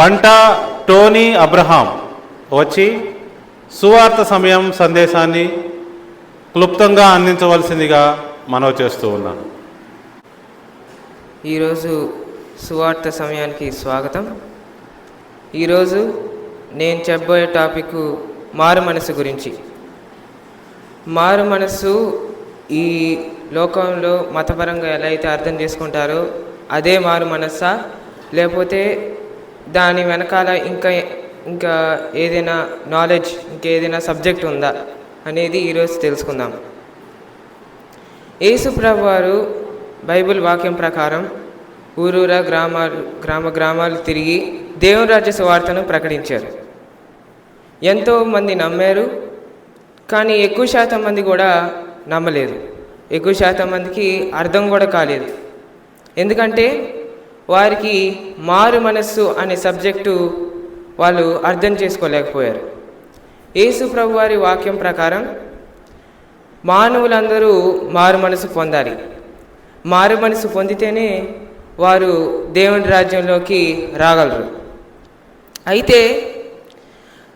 పంట Tony Abraham వచ్చి సువార్త సమయం సందేశాన్ని క్లుప్తంగా అందించవలసిందిగా మనవి చేస్తూ ఉన్నాను. ఈరోజు సువార్త సమయానికి స్వాగతం. ఈరోజు నేను చెప్పబోయే టాపిక్ మారు మనసు గురించి. మారు మనస్సు ఈ లోకంలో మతపరంగా ఎలా అయితే అర్థం చేసుకుంటారో అదే మారు మనస్సా? లేకపోతే దాని వెనకాల ఇంకా ఇంకా ఏదైనా నాలెడ్జ్ ఇంకేదైనా సబ్జెక్ట్ ఉందా అనేది ఈరోజు తెలుసుకుందాం. యేసుప్రభు వారు బైబిల్ వాక్యం ప్రకారం ఊరూరా గ్రామాలు గ్రామ గ్రామాలు తిరిగి దేవుని రాజ్య సువార్తను ప్రకటించారు. ఎంతో మంది నమ్మారు కానీ ఎక్కువ శాతం మంది కూడా నమ్మలేదు. ఎక్కువ శాతం మందికి అర్థం కూడా కాలేదు. ఎందుకంటే వారికి మారు మనస్సు అనే సబ్జెక్టు వాళ్ళు అర్థం చేసుకోలేకపోయారు. యేసు ప్రభు వారి వాక్యం ప్రకారం మానవులందరూ మారు మనసు పొందాలి. మారు మనసు పొందితేనే వారు దేవుని రాజ్యంలోకి రాగలరు. అయితే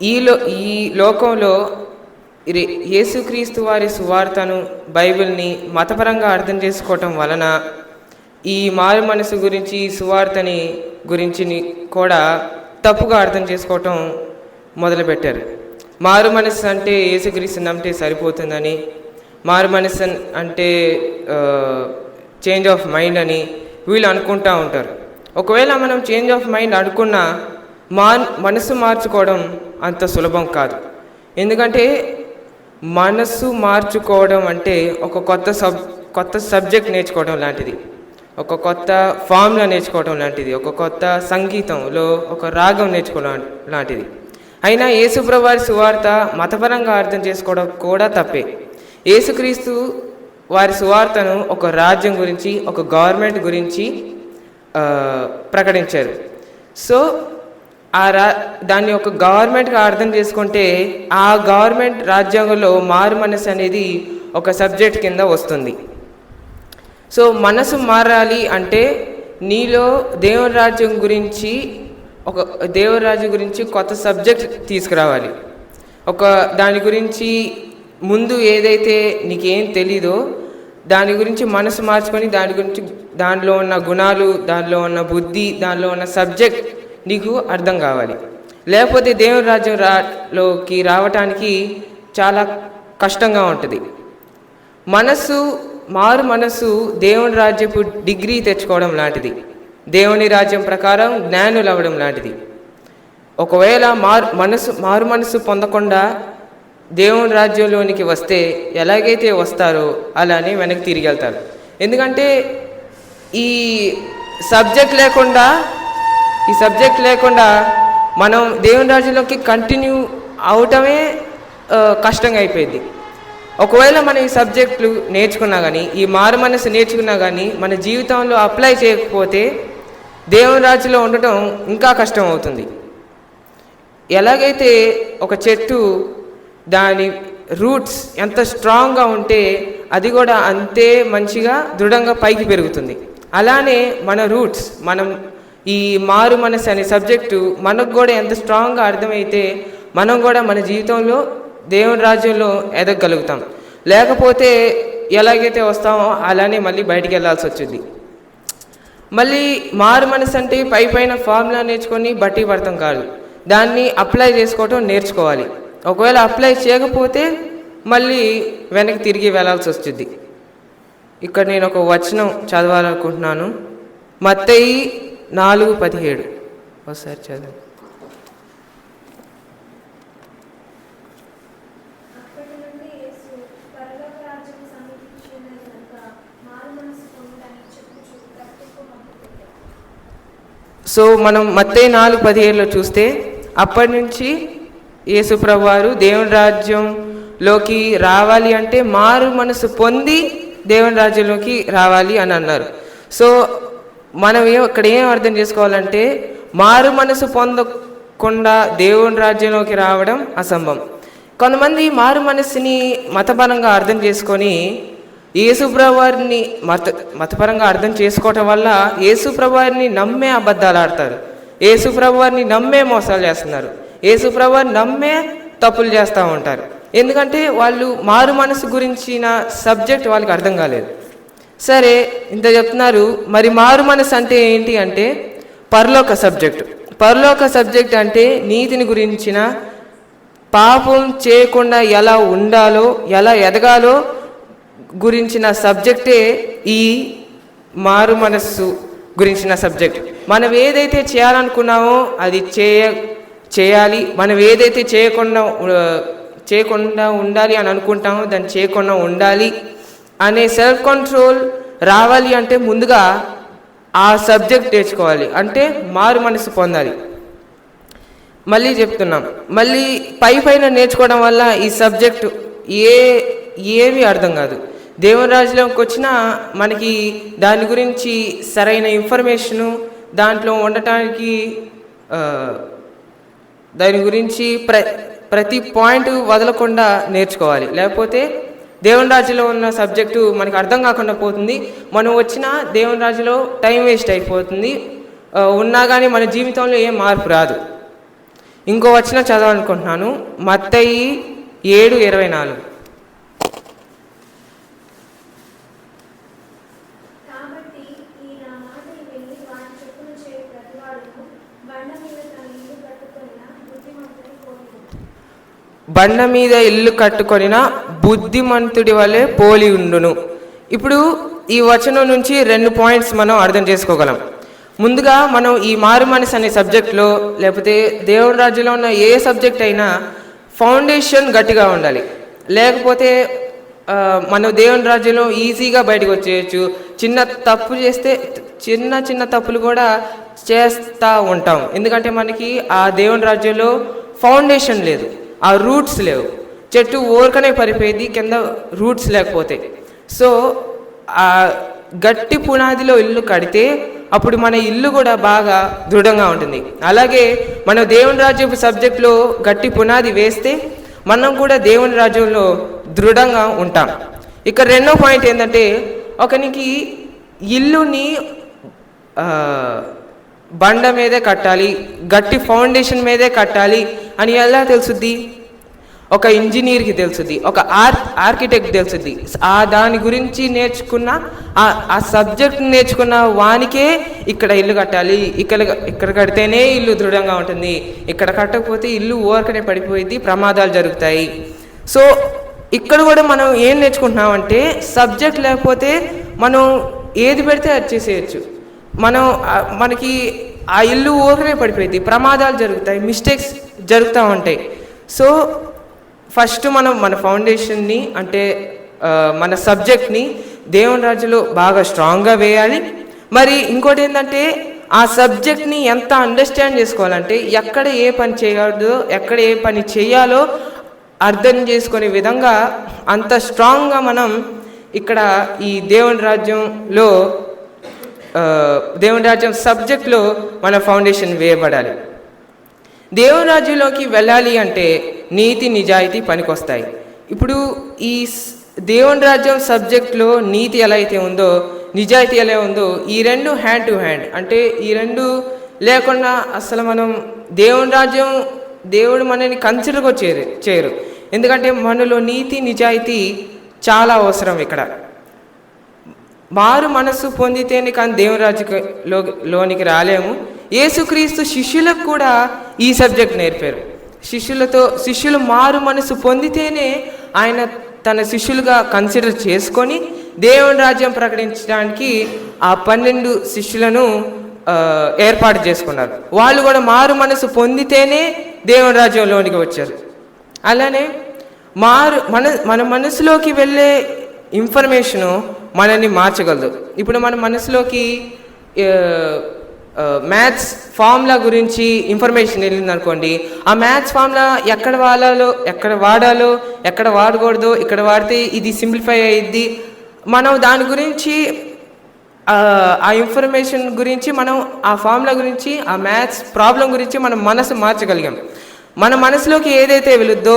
ఈ లో ఈ లోకంలో యేసుక్రీస్తు వారి సువార్తను బైబిల్ని మతపరంగా అర్థం చేసుకోవటం వలన ఈ మారు మనసు గురించి ఈ సువార్తని గురించి కూడా తప్పుగా అర్థం చేసుకోవటం మొదలుపెట్టారు. మారు మనసు అంటే ఏసుగ్రీస్తు నమ్మితే సరిపోతుందని మారు మనసు అంటే చేంజ్ ఆఫ్ మైండ్ అని వీళ్ళు అనుకుంటూ ఉంటారు. ఒకవేళ మనం చేంజ్ ఆఫ్ మైండ్ అనుకున్నా మా మనసు మార్చుకోవడం అంత సులభం కాదు. ఎందుకంటే మనసు మార్చుకోవడం అంటే ఒక కొత్త సబ్ కొత్త సబ్జెక్ట్ నేర్చుకోవడం లాంటిది. ఒక కొత్త ఫార్ములా నేర్చుకోవడం లాంటిది ఒక కొత్త సంగీతంలో ఒక రాగం నేర్చుకోవడం లాంటిది. అయినా యేసుప్రవారి సువార్త మతపరంగా అర్థం చేసుకోవడం కూడా తప్పే. యేసుక్రీస్తు వారి సువార్తను ఒక రాజ్యం గురించి ఒక గవర్నమెంట్ గురించి ప్రకటించారు. సో ఆ రా దాన్ని ఒక గవర్నమెంట్గా అర్థం చేసుకుంటే ఆ గవర్నమెంట్ రాజ్యాంగంలో మారు మనసు అనేది ఒక సబ్జెక్ట్ కింద వస్తుంది. సో మనసు మారాలి అంటే నీలో దేవుని రాజ్యం గురించి ఒక దేవరాజ్యం రాజ్యం గురించి కొత్త సబ్జెక్ట్ తీసుకురావాలి. ఒక దాని గురించి ముందు ఏదైతే నీకేం తెలీదో దాని గురించి మనసు మార్చుకొని దాని గురించి దానిలో ఉన్న గుణాలు దానిలో ఉన్న బుద్ధి దానిలో ఉన్న సబ్జెక్ట్ నీకు అర్థం కావాలి. లేకపోతే దేవుని రాజ్యం రాలోకి రావటానికి చాలా కష్టంగా ఉంటుంది. మనసు మారు మనస్సు దేవుని రాజ్యపు డిగ్రీ తెచ్చుకోవడం లాంటిది. దేవుని రాజ్యం ప్రకారం జ్ఞానులు అవ్వడం లాంటిది. ఒకవేళ మారు మనసు మారు మనసు పొందకుండా దేవుని రాజ్యంలోనికి వస్తే ఎలాగైతే వస్తారో అలానే వెనక్కి తిరిగి వెళ్తారు. ఎందుకంటే ఈ సబ్జెక్ట్ లేకుండా ఈ సబ్జెక్ట్ లేకుండా మనం దేవుని రాజ్యంలోకి కంటిన్యూ అవటమే కష్టంగా అయిపోయింది. ఒకవేళ మనం ఈ సబ్జెక్టులు నేర్చుకున్నా కానీ ఈ మారు మనసు నేర్చుకున్నా కానీ మన జీవితంలో అప్లై చేయకపోతే దేవుని రాజులో ఉండటం ఇంకా కష్టం అవుతుంది. ఎలాగైతే ఒక చెట్టు దాని రూట్స్ ఎంత స్ట్రాంగ్గా ఉంటే అది కూడా అంతే మంచిగా దృఢంగా పైకి పెరుగుతుంది. అలానే మన రూట్స్ మనం ఈ మారు మనసు అనే సబ్జెక్టు మనకు కూడా ఎంత స్ట్రాంగ్గా అర్థమైతే మనం కూడా మన జీవితంలో దేవుని రాజ్యంలో ఎదగలుగుతాం లేకపోతే ఎలాగైతే వస్తామో అలానే మళ్ళీ బయటికి వెళ్ళాల్సి వచ్చింది. మళ్ళీ మారు మనసు అంటే పై పైన ఫార్ములా నేర్చుకొని బట్టి పడతాం కాదు. దాన్ని అప్లై చేసుకోవటం నేర్చుకోవాలి. ఒకవేళ అప్లై చేయకపోతే మళ్ళీ వెనక్కి తిరిగి వెళ్ళాల్సి వస్తుంది. ఇక్కడ నేను ఒక వచనం చదవాలనుకుంటున్నాను. మత్తయి నాలుగు పదిహేడు. ఒకసారి చదవండి అప్పటి నుండి యేసు పరలోక రాజ్యం సమీపించి ఉన్నది కనుక మారు మనసు పొందడానికి చెప్పుచు ప్రత్యేక మొదలుపెట్టాడు సో మనం మత్తే నాలుగు పదిహేడులో చూస్తే అప్పటి నుంచి యేసుప్రభు వారు దేవుని రాజ్యంలోకి రావాలి అంటే మారు మనసు పొంది దేవుని రాజ్యంలోకి రావాలి అని అన్నారు. సో మనం ఏం ఇక్కడ ఏం అర్థం చేసుకోవాలంటే మారు మనసు పొందకుండా దేవుని రాజ్యంలోకి రావడం అసంభవం. కొంతమంది మారు మనసుని మతపరంగా అర్థం చేసుకొని యేసుప్రభువారిని మత మతపరంగా అర్థం చేసుకోవటం వల్ల యేసుప్రభువారిని నమ్మే అబద్ధాలు ఆడతారు. యేసుప్రభువారిని నమ్మే మోసాలు చేస్తున్నారు. యేసుప్రభువారిని నమ్మే తప్పులు చేస్తూ ఉంటారు. ఎందుకంటే వాళ్ళు మారు మనసు గురించిన సబ్జెక్ట్ వాళ్ళకి అర్థం కాలేదు. సరే ఇంత చెప్తున్నారు. మరి మారు మనసు అంటే ఏంటి అంటే పరలోక సబ్జెక్ట్. పరలోక సబ్జెక్ట్ అంటే నీతిని గురించిన పాపం చేయకుండా ఎలా ఉండాలో ఎలా ఎదగాలో గురించిన సబ్జెక్టే ఈ మారు మనస్సు గురించిన సబ్జెక్ట్. మనం ఏదైతే చేయాలనుకున్నామో అది చేయ చేయాలి. మనం ఏదైతే చేయకుండా చేయకుండా ఉండాలి అని అనుకుంటామో దాన్ని చేయకుండా ఉండాలి అనే సెల్ఫ్ కంట్రోల్ రావాలి అంటే ముందుగా ఆ సబ్జెక్ట్ నేర్చుకోవాలి. అంటే మారు మనసు పొందాలి. మళ్ళీ చెప్తున్నాం. మళ్ళీ పై పైన నేర్చుకోవడం వల్ల ఈ సబ్జెక్ట్ ఏ ఏమీ అర్థం కాదు. దేవుని రాజులోకి వచ్చినా మనకి దాని గురించి సరైన ఇన్ఫర్మేషను దాంట్లో ఉండటానికి దాని గురించి ప్ర ప్రతి పాయింట్ వదలకుండా నేర్చుకోవాలి. లేకపోతే దేవుని రాజ్యంలో ఉన్న సబ్జెక్టు మనకు అర్థం కాకుండా పోతుంది. మనం వచ్చిన దేవుని రాజ్యంలో టైం వేస్ట్ అయిపోతుంది. ఉన్నా కానీ మన జీవితంలో ఏం మార్పు రాదు. ఇంకో వచ్చిన చదవాలనుకుంటున్నాను. మత్తయి ఏడు ఇరవై నాలుగు కాబట్టి ఈ నా మాట విని వాటి చొప్పున చేయు ప్రతివాడును బండ మీద తన ఇల్లు కట్టుకొనిన బుద్ధిమంతుని పోలిన బండ మీద ఇల్లు కట్టుకొనిన బుద్ధిమంతుడి వలె పోలి ఉండును. ఇప్పుడు ఈ వచనం నుంచి రెండు పాయింట్స్ మనం అర్థం చేసుకోగలం. ముందుగా మనం ఈ మారు మనసు అనే సబ్జెక్ట్లో లేకపోతే దేవుని రాజ్యంలో ఉన్న ఏ సబ్జెక్ట్ అయినా ఫౌండేషన్ గట్టిగా ఉండాలి. లేకపోతే మనం దేవుని రాజ్యంలో ఈజీగా బయటకు వచ్చేయచ్చు. చిన్న తప్పు చేస్తే చిన్న చిన్న తప్పులు కూడా చేస్తూ ఉంటాం. ఎందుకంటే మనకి ఆ దేవుని రాజ్యంలో ఫౌండేషన్ లేదు. ఆ రూట్స్ లేవు. చెట్టు ఓరకనే పడిపోయింది కింద రూట్స్ లేకపోతే. సో ఆ గట్టి పునాదిలో ఇల్లు కడితే అప్పుడు మన ఇల్లు కూడా బాగా దృఢంగా ఉంటుంది. అలాగే మనం దేవుని రాజ్యపు సబ్జెక్ట్లో గట్టి పునాది వేస్తే మనం కూడా దేవుని రాజ్యంలో దృఢంగా ఉంటాం. ఇక రెండో పాయింట్ ఏంటంటే ఒకనికి ఇల్లుని బండ మీదే కట్టాలి గట్టి ఫౌండేషన్ మీదే కట్టాలి అని ఎలా తెలుసుద్ది? ఒక ఇంజనీర్కి తెలుసుద్ది ఒక ఆర్ ఆర్కిటెక్ట్ తెలుసుద్ది. ఆ దాని గురించి నేర్చుకున్న ఆ ఆ సబ్జెక్ట్ నేర్చుకున్న వానికే ఇక్కడ ఇల్లు కట్టాలి. ఇక్కడ ఇక్కడ కడితేనే ఇల్లు దృఢంగా ఉంటుంది. ఇక్కడ కట్టకపోతే ఇల్లు ఊరకనే పడిపోయింది ప్రమాదాలు జరుగుతాయి. సో ఇక్కడ కూడా మనం ఏం నేర్చుకుంటున్నామంటే సబ్జెక్ట్ లేకపోతే మనం ఏది పెడితే అది చేసేయచ్చు. మనం మనకి ఆ ఇల్లు ఊరకనే పడిపోయింది. ప్రమాదాలు జరుగుతాయి మిస్టేక్స్ జరుగుతూ ఉంటాయి. సో ఫస్ట్ మనం మన ఫౌండేషన్ని అంటే మన సబ్జెక్ట్ని దేవుని రాజ్యంలో బాగా స్ట్రాంగ్గా వేయాలి. మరి ఇంకోటి ఏంటంటే ఆ సబ్జెక్ట్ని ఎంత అండర్స్టాండ్ చేసుకోవాలంటే ఎక్కడ ఏ పని చేయకూడదో ఎక్కడ ఏ పని చేయాలో అర్థం చేసుకునే విధంగా అంత స్ట్రాంగ్గా మనం ఇక్కడ ఈ దేవుని రాజ్యంలో దేవుని రాజ్యం సబ్జెక్ట్లో మన ఫౌండేషన్ వేయబడాలి. దేవుని రాజ్యంలోకి వెళ్ళాలి అంటే నీతి నిజాయితీ పనికొస్తాయి. ఇప్పుడు ఈ దేవుని రాజ్యం సబ్జెక్ట్లో నీతి ఎలా అయితే ఉందో నిజాయితీ ఎలా ఉందో ఈ రెండు హ్యాండ్ టు హ్యాండ్ అంటే ఈ రెండు లేకుండా అసలు మనం దేవుని రాజ్యం దేవుడు మనని కన్సిడర్గా చేరు చేయరు ఎందుకంటే మనలో నీతి నిజాయితీ చాలా అవసరం ఇక్కడ. మారు మనస్సు పొందితేనే కానీ దేవుని రాజ్యంలో లోనికి రాలేము. యేసుక్రీస్తు శిష్యులకు కూడా ఈ సబ్జెక్ట్ నేర్పారు. శిష్యులతో శిష్యులు మారు మనసు పొందితేనే ఆయన తన శిష్యులుగా కన్సిడర్ చేసుకొని దేవుని రాజ్యం ప్రకటించడానికి ఆ పన్నెండు శిష్యులను ఏర్పాటు చేసుకున్నారు. వాళ్ళు కూడా మారు మనసు పొందితేనే దేవుని రాజ్యంలోనికి వచ్చారు. అలానే మారు మన మన మనసులోకి వెళ్ళే ఇన్ఫర్మేషను మనల్ని మార్చగలదు. ఇప్పుడు మన మనసులోకి మ్యాథ్స్ ఫార్ములా గురించి ఇన్ఫర్మేషన్ వెళ్ళింది అనుకోండి ఆ మ్యాథ్స్ ఫార్ములా ఎక్కడ వాడాలో ఎక్కడ వాడాలో ఎక్కడ వాడకూడదు ఇక్కడ వాడితే ఇది సింప్లిఫై అయ్యిద్ది మనం దాని గురించి ఆ, ఇన్ఫర్మేషన్ గురించి మనం ఆ ఫార్ములా గురించి ఆ మ్యాథ్స్ ప్రాబ్లం గురించి మనం మనసు మార్చగలిగాం. మన మనసులోకి ఏదైతే వెళుద్దో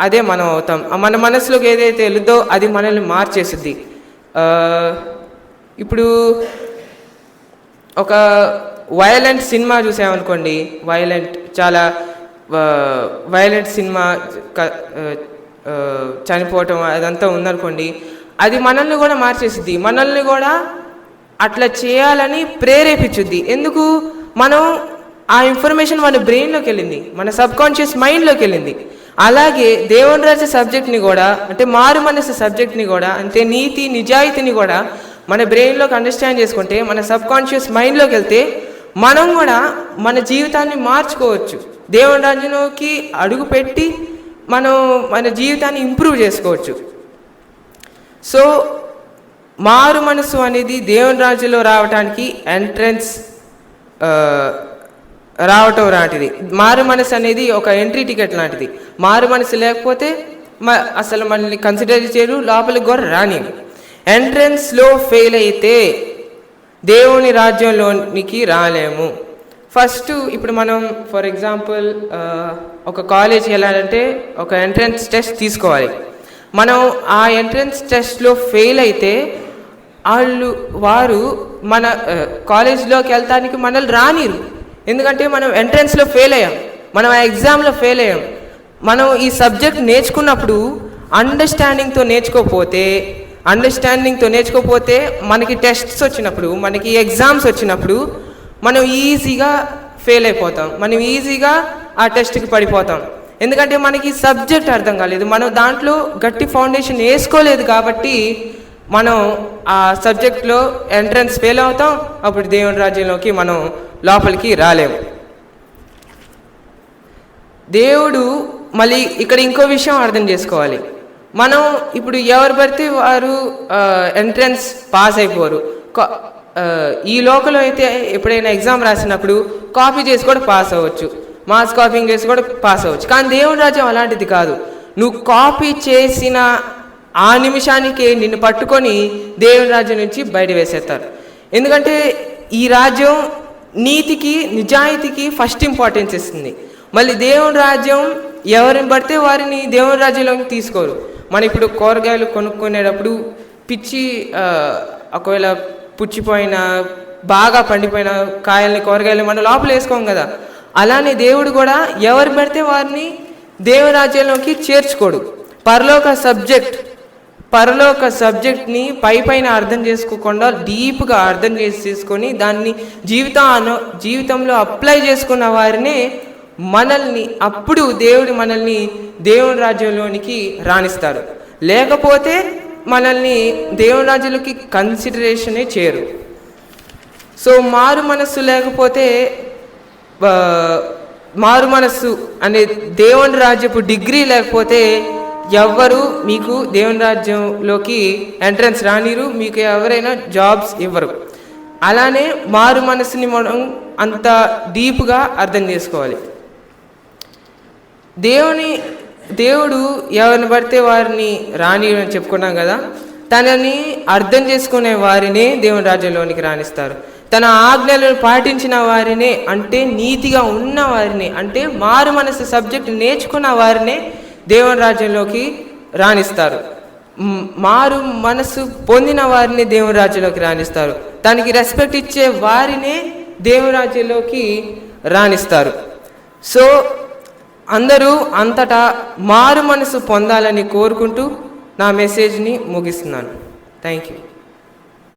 అదే మనం అవుతాం. మన మనసులోకి ఏదైతే వెళుద్దో అది మనల్ని మార్చేస్తుంది ఇప్పుడు ఒక వయలెంట్ సినిమా చూసామనుకోండి వయలెంట్ చాలా వయలెంట్ సినిమా చనిపోవటం అదంతా ఉందనుకోండి అది మనల్ని కూడా మార్చేసిద్ది మనల్ని కూడా అట్లా చేయాలని ప్రేరేపించుద్ది. ఎందుకు? మనం ఆ ఇన్ఫర్మేషన్ మన బ్రెయిన్లోకి వెళ్ళింది మన సబ్ కాన్షియస్ మైండ్లోకి వెళ్ళింది అలాగే దేవుని రాజు సబ్జెక్ట్ని కూడా అంటే మారు మనసు సబ్జెక్ట్ని కూడా అంటే నీతి నిజాయితీని కూడా మన బ్రెయిన్లోకి అండర్స్టాండ్ చేసుకుంటే మన సబ్ కాన్షియస్ మైండ్లోకి వెళ్తే మనం కూడా మన జీవితాన్ని మార్చుకోవచ్చు. దేవుని రాజ్యంలోకి అడుగు పెట్టి మనం మన జీవితాన్ని ఇంప్రూవ్ చేసుకోవచ్చు. సో మారు మనసు అనేది దేవుని రాజ్యంలో రావటానికి ఎంట్రన్స్ రావటం లాంటిది. మారు మనసు అనేది ఒక ఎంట్రీ టికెట్ లాంటిది. మారు మనసు లేకపోతే మ అసలు మనల్ని కన్సిడర్ చేయరు లోపలికి కూడా రాని ఎంట్రన్స్లో ఫెయిల్ అయితే దేవుని రాజ్యంలోనికి రాలేము. ఫస్ట్ ఇప్పుడు మనం ఫర్ ఎగ్జాంపుల్ ఒక కాలేజ్కి వెళ్ళాలంటే ఒక ఎంట్రన్స్ టెస్ట్ తీసుకోవాలి. మనం ఆ ఎంట్రన్స్ టెస్ట్లో ఫెయిల్ అయితే వాళ్ళు వారు మన కాలేజ్లోకి వెళ్తానికి మనల్ని రానిరు ఎందుకంటే మనం ఎంట్రన్స్లో ఫెయిల్ అయ్యాం. మనం ఆ ఎగ్జామ్లో ఫెయిల్ అయ్యాం. మనం ఈ సబ్జెక్ట్ నేర్చుకున్నప్పుడు అండర్స్టాండింగ్తో నేర్చుకోకపోతే అండర్స్టాండింగ్తో నేర్చుకోకపోతే మనకి టెస్ట్స్ వచ్చినప్పుడు మనకి ఎగ్జామ్స్ వచ్చినప్పుడు మనం ఈజీగా ఫెయిల్ అయిపోతాం. మనం ఈజీగా ఆ టెస్ట్కి పడిపోతాం. ఎందుకంటే మనకి సబ్జెక్ట్ అర్థం కాలేదు. మనం దాంట్లో గట్టి ఫౌండేషన్ వేసుకోలేదు కాబట్టి మనం ఆ సబ్జెక్ట్లో ఎంట్రన్స్ ఫెయిల్ అవుతాం. అప్పుడు దేవుని రాజ్యంలోకి మనం లోపలికి రాలేము. దేవుడు మళ్ళీ ఇక్కడ ఇంకో విషయం అర్థం చేసుకోవాలి. మనం ఇప్పుడు ఎవరు పడితే వారు ఎంట్రన్స్ పాస్ అయిపోరు. ఈ లోకలో అయితే ఎప్పుడైనా ఎగ్జామ్ రాసినప్పుడు కాపీ చేసి కూడా పాస్ అవ్వచ్చు. మాస్ కాపింగ్ చేసి కూడా పాస్ అవ్వచ్చు. కానీ దేవుని రాజ్యం అలాంటిది కాదు. నువ్వు కాపీ చేసిన ఆ నిమిషానికి నిన్ను పట్టుకొని దేవుని రాజ్యం నుంచి బయట వేసేస్తారు. ఎందుకంటే ఈ రాజ్యం నీతికి నిజాయితీకి ఫస్ట్ ఇంపార్టెన్స్ ఇస్తుంది. మళ్ళీ దేవుని రాజ్యం ఎవరిని పడితే వారిని దేవుని రాజ్యంలోకి తీసుకోరు. మనం ఇప్పుడు కూరగాయలు కొనుక్కునేటప్పుడు పిచ్చి ఒకవేళ పుచ్చిపోయిన బాగా పండిపోయిన కాయల్ని కూరగాయలు మనం లోపల వేసుకోం కదా. అలానే దేవుడు కూడా ఎవరు పడితే వారిని దేవరాజ్యంలోకి చేర్చుకోడు. పరలోక సబ్జెక్ట్ పరలోక సబ్జెక్ట్ని పై పైన అర్థం చేసుకోకుండా డీప్గా అర్థం చేసి తీసుకొని దాన్ని జీవితం జీవితంలో అప్లై చేసుకున్న వారినే మనల్ని అప్పుడు దేవుడు మనల్ని దేవుని రాజ్యంలోనికి రాణిస్తారు లేకపోతే మనల్ని దేవుని రాజ్యంలోకి కన్సిడరేషనే చేయరు సో మారు మనస్సు లేకపోతే మారు మనస్సు అనే దేవుని రాజ్యపు డిగ్రీ లేకపోతే ఎవ్వరు మీకు దేవుని రాజ్యంలోకి ఎంట్రన్స్ రానిరు మీకు ఎవరైనా జాబ్స్ ఇవ్వరు. అలానే మారు మనసుని మనం అంత డీప్గా అర్థం చేసుకోవాలి. దేవుని దేవుడు ఎవరిని పడితే వారిని రాని అని చెప్పుకున్నాం కదా తనని అర్థం చేసుకునే వారినే దేవుని రాజ్యంలోనికి రాణిస్తారు. తన ఆజ్ఞలను పాటించిన వారినే అంటే నీతిగా ఉన్న వారిని అంటే మారు మనసు సబ్జెక్ట్ నేర్చుకున్న వారినే దేవుని రాజ్యంలోకి రాణిస్తారు. మారు మనసు పొందిన వారిని దేవుని రాజ్యంలోకి రాణిస్తారు. తనకి రెస్పెక్ట్ ఇచ్చే వారినే దేవుని రాజ్యంలోకి రాణిస్తారు. సో అందరూ అంతటా మారు మనసు పొందాలని కోరుకుంటూ నా మెసేజ్ని ముగిస్తున్నాను. Thank you